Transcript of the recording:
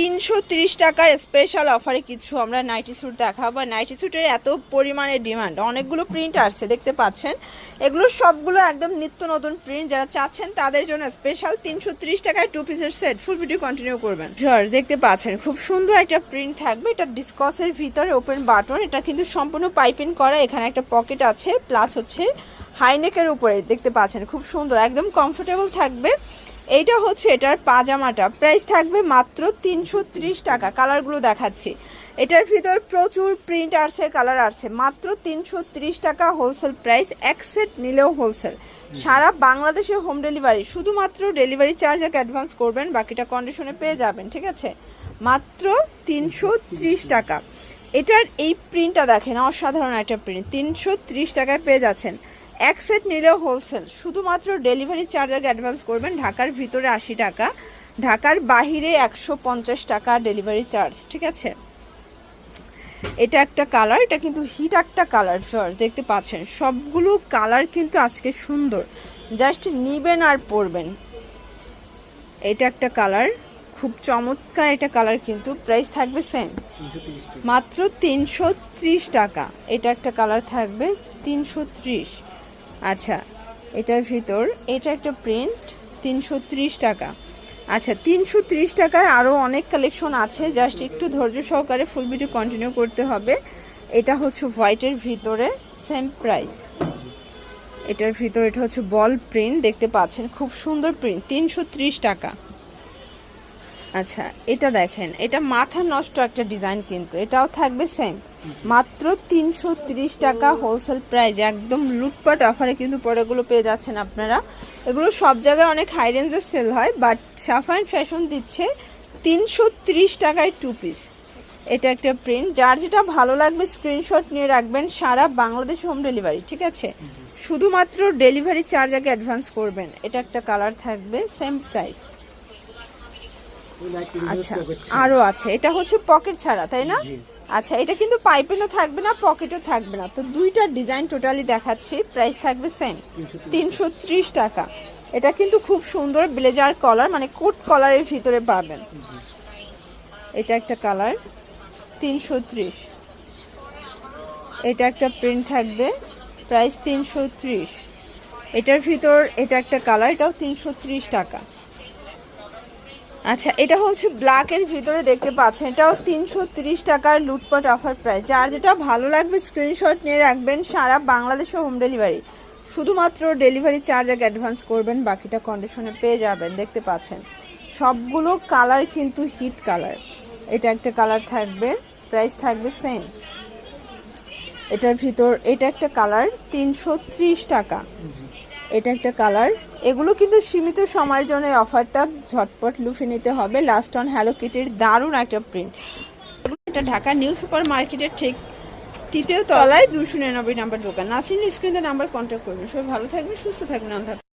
তিনশো ত্রিশ টাকার স্পেশাল অফারে কিছু আমরা নাইটি স্যুট দেখাবো। নাইটি স্যুটের এত পরিমাণে ডিমান্ড অনেকগুলো প্রিন্ট আসছে দেখতে পাচ্ছেন? এগুলো সবগুলো একদম নিত্য নতুন প্রিন্ট যারা চাচ্ছেন তাদের জন্য স্পেশাল তিনশো ত্রিশ টাকায় টু পিসের সেট ফুল ভিডিও কন্টিনিউ করবেন। Sure, দেখতে পাচ্ছেন খুব সুন্দর একটা প্রিন্ট থাকবে। এটা ডিসকসের ভিতরে ওপেন বাটন এটা কিন্তু সম্পূর্ণ পাইপিং করা। এখানে একটা পকেট আছে প্লাস হচ্ছে হাইনেকের উপরে। দেখতে পাচ্ছেন খুব সুন্দর একদম কমফোর্টেবল থাকবে। এইটা হচ্ছে এটার পাজামাটা। প্রাইস থাকবে মাত্র তিনশো ত্রিশ টাকা। কালারগুলো দেখাচ্ছি। এটার ভিতর প্রচুর প্রিন্ট আসছে কালার আসছে মাত্র তিনশো ত্রিশ টাকা হোলসেল প্রাইস এক সেট নিলেও হোলসেল সারা বাংলাদেশে হোম ডেলিভারি শুধুমাত্র ডেলিভারি চার্জ এক অ্যাডভান্স করবেন, বাকিটা কন্ডিশনে পেয়ে যাবেন, ঠিক আছে? মাত্র তিনশো ত্রিশ টাকা। এটার এই প্রিন্টটা দেখেন, অসাধারণ একটা প্রিন্ট তিনশো ত্রিশ টাকায় পেয়ে যাচ্ছেন। এক সেট নিলেও হোলসেল শুধুমাত্র ডেলিভারি চার্জ আগে অ্যাডভান্স করবেন ঢাকার ভিতরে আশি টাকা, ঢাকার বাহিরে একশো পঞ্চাশ টাকা ডেলিভারি চার্জ ঠিক আছে? এটা একটা কালার এটা কিন্তু হিট একটা কালার স্যার দেখতে পাচ্ছেন? সবগুলো কালার কিন্তু আজকে সুন্দর। জাস্ট নিবেন আর পরবেন। এটা একটা কালার খুব চমৎকার এটা কালার কিন্তু প্রাইস থাকবে সেম মাত্র তিনশো ত্রিশ টাকা। এটা একটা কালার থাকবে তিনশো ত্রিশ। আচ্ছা এটার ভিতর, এটা একটা প্রিন্ট তিনশো ত্রিশ টাকা। আচ্ছা তিনশো ত্রিশ টাকার আরও অনেক কালেকশন আছে জাস্ট একটু ধৈর্য সহকারে ফুল ভিডিও কন্টিনিউ করতে হবে। এটা হচ্ছে হোয়াইটের ভিতরে সেম প্রাইস এটার ভিতরে, এটা হচ্ছে বল প্রিন্ট দেখতে পাচ্ছেন, খুব সুন্দর প্রিন্ট তিনশো ত্রিশ টাকা। আচ্ছা এটা দেখেন এটা মাথা নষ্ট একটা ডিজাইন কিন্তু এটাও থাকবে সেম মাত্র তিনশো তিরিশ টাকা হোলসেল প্রাইস একদম লুটপাট অফারে কিন্তু পরেগুলো পেয়ে যাচ্ছেন আপনারা। এগুলো সব জায়গায় অনেক হাই রেঞ্জে সেল হয় বাট সাফাইন ফ্যাশন দিচ্ছে তিনশো তিরিশ টাকায় টু পিস এটা একটা প্রিন্ট যার যেটা ভালো লাগবে স্ক্রিনশট নিয়ে রাখবেন সারা বাংলাদেশ হোম ডেলিভারি ঠিক আছে? শুধুমাত্র ডেলিভারি চার্জ আগে অ্যাডভান্স করবেন এটা একটা কালার থাকবে সেম প্রাইস আচ্ছা আরও আছে। এটা হচ্ছে পকেট ছাড়া তাই না? আচ্ছা এটা কিন্তু পাইপেনও থাকবে না পকেটও থাকবে না। তো দুইটা ডিজাইন টোটালি দেখাচ্ছি। প্রাইস থাকবে সেম তিনশো ত্রিশ টাকা। এটা কিন্তু খুব সুন্দর ব্লেজার কলার মানে কোট কলারের ভিতরে পাবেন। এটা একটা কালার তিনশো ত্রিশ। এটা একটা প্রিন্ট থাকবে প্রাইস তিনশো ত্রিশ। এটার ভিতর এটা একটা কালার এটাও তিনশো ত্রিশ টাকা। আচ্ছা এটা হচ্ছে ব্ল্যাকের ভিতরে দেখতে পাচ্ছেন। এটাও তিনশো তিরিশ টাকার লুটপাট অফার প্রাইস যার যেটা ভালো লাগবে স্ক্রিনশট নিয়ে রাখবেন সারা বাংলাদেশে হোম ডেলিভারি শুধুমাত্র ডেলিভারি চার্জ আগে অ্যাডভান্স করবেন, বাকিটা কন্ডিশনে পেয়ে যাবেন, দেখতে পাচ্ছেন। সবগুলো কালার কিন্তু হিট কালার এটা একটা কালার থাকবে প্রাইস থাকবে সেম এটার ভিতর, এটা একটা কালার তিনশো ত্রিশ টাকা। এটা একটা কালার। এগুলো কিন্তু সীমিত সময়ের জন্য অফারটা ঝটপট লুফে নিতে হবে। লাস্ট অন হ্যালো কিটের দারুণ একটা প্রিন্ট এটা ঢাকা নিউ সুপার মার্কেটের ঠিক তৃতীয় তলায় দুশো নিরানব্বই নাম্বার দোকান। নাচিন স্ক্রিনে নাম্বার কন্ট্যাক্ট করবেন। সবাই ভালো থাকবেন, সুস্থ থাকবেন। হাফেজ।